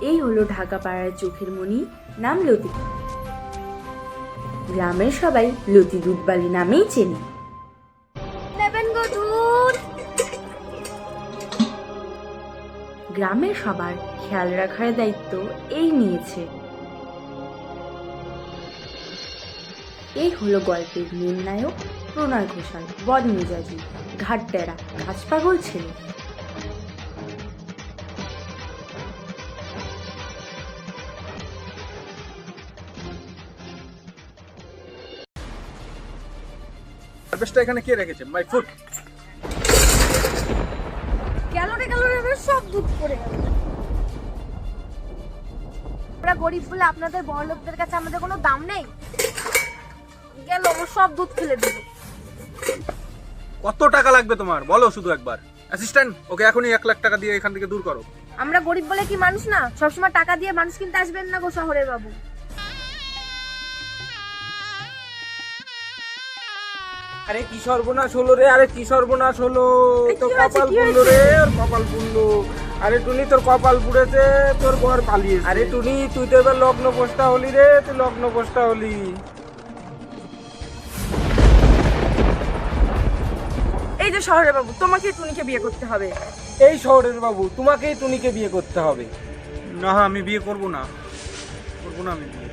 এই হলো ঢাকা পাড়ার চোখের মণি নাম লতি গ্রামের সবাই লতি দুধবালি নামেই চেনে। গ্রামের সবার খেয়াল রাখার দায়িত্ব এই নিয়েছে। এই হলো গল্পের মেন নায়ক প্রণয় ঘোষাল বদমেজাজি ঘাটটেরা ঘাস পাগল ছেলে। গার্বেজটা এখানে কে রেখেছে? মাই ফুড গেল রে গেল সব দুধ পড়ে গেল। আমরা গরিব বলে আপনাদের বড় লোকদের কাছে আমাদের কোনো দাম নেই? গেল ও সব দুধ ফেলে দিল। কত টাকা লাগবে তোমার? বলো শুধু একবার। অ্যাসিস্ট্যান্ট ওকে এখনই এক লাখ টাকা দিয়ে এখান থেকে দূর করো। আমরা গরিব বলে কি মানুষ না? সবসময় টাকা দিয়ে মানুষ কিনতে আসবেন না গো শহরের বাবু? আরে কি সর্বনাশ হলো রে? আরে কি সর্বনাশ হলো? তোর কপাল পুড়লো রে ওর কপাল পুড়লো। আরে টুনি তোর কপাল পুড়েছে তোর বর পালিয়েছে। আরে টুনি তুই তো এবার লগ্ন পোস্টা হলি রে তুই লগ্ন পোস্টা হলি। এই যে শহরে বাবু তোমাকে টুনিকে বিয়ে করতে হবে। এই শহরের বাবু তোমাকেই টুনিকে বিয়ে করতে হবে। না আমি বিয়ে করব না। করব না আমি বিয়ে।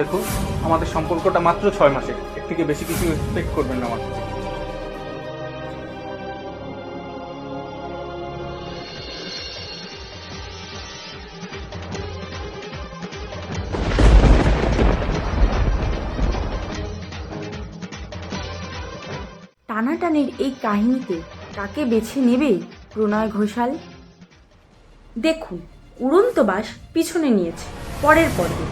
দেখো, আমাদের সম্পর্কটা মাত্র ছয় মাসের এর থেকে বেশি কিছু এক্সপেক্ট করবেন না আমার। টানাটানির এই কাহিনীতে কাকে বেছে নেবে প্রণয় ঘোষাল? দেখুন, উড়ন্ত বাস পিছনে নিয়েছে, পরের পর্বে।